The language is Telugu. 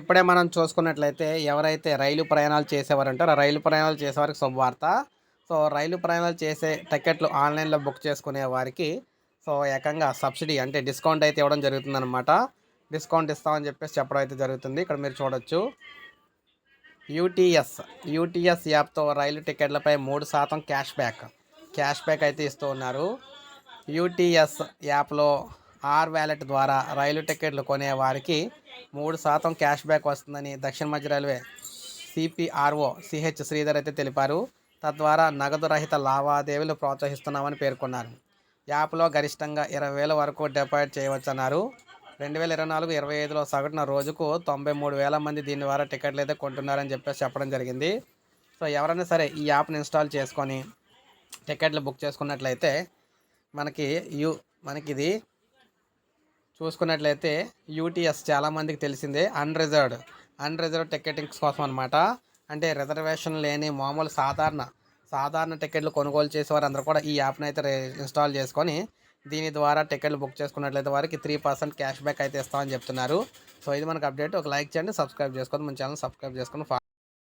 ఇప్పుడే మనం చూసుకున్నట్లయితే ఎవరైతే రైలు ప్రయాణాలు చేసేవారు అంటారో రైలు ప్రయాణాలు చేసేవారికి శుభవార్త. సో రైలు ప్రయాణాలు చేసే టికెట్లు ఆన్లైన్లో బుక్ చేసుకునే వారికి సో ఏకంగా సబ్సిడీ అంటే డిస్కౌంట్ అయితే ఇవ్వడం జరుగుతుందన్నమాట. డిస్కౌంట్ ఇస్తామని చెప్పేసి చెప్పడం అయితే జరుగుతుంది. ఇక్కడ మీరు చూడొచ్చు. యూటీఎస్ యూటీఎస్ యాప్తో రైలు టికెట్లపై మూడు శాతం క్యాష్ బ్యాక్. క్యాష్ బ్యాక్ అయితే ఇస్తూ ఉన్నారు. యూటీఎస్ యాప్లో ఆర్ వ్యాలెట్ ద్వారా రైలు టికెట్లు కొనే వారికి మూడు శాతం క్యాష్ బ్యాక్ వస్తుందని దక్షిణ మధ్య రైల్వే సిపిఆర్ఓ సిహెచ్ శ్రీధర్ అయితే తెలిపారు. తద్వారా నగదు రహిత లావాదేవీలు ప్రోత్సహిస్తున్నామని పేర్కొన్నారు. యాప్లో గరిష్టంగా ఇరవై వేల వరకు డిపాజిట్ చేయవచ్చన్నారు. రెండు వేల ఇరవై నాలుగు ఇరవై ఐదులో సగటున రోజుకు తొంభై మూడు వేల మంది దీని ద్వారా టికెట్లు అయితే కొంటున్నారని చెప్పేసి చెప్పడం జరిగింది. సో ఎవరైనా సరే ఈ యాప్ని ఇన్స్టాల్ చేసుకొని టికెట్లు బుక్ చేసుకున్నట్లయితే మనకి యూ మనకి ఇది చూసుకున్నట్లయితే యూటీఎస్ చాలామందికి తెలిసిందే అన్రిజర్వ్డ్. అన్రిజర్వ్డ్ టికెటింగ్స్ కోసం అనమాట అంటే రిజర్వేషన్ లేని మామూలు సాధారణ సాధారణ టికెట్లు కొనుగోలు చేసేవారు అందరూ కూడా ఈ యాప్ని అయితే ఇన్స్టాల్ చేసుకొని దీని ద్వారా టికెట్లు బుక్ చేసుకున్నట్లయితే వారికి త్రీ పర్సెంట్ క్యాష్ బ్యాక్ అయితే ఇస్తామని చెప్తున్నారు. సో ఇది మనకు అప్డేట్. ఒక లైక్ చేయండి సబ్స్క్రైబ్ చేసుకొని మన ఛానల్ సబ్స్క్రైబ్ చేసుకొని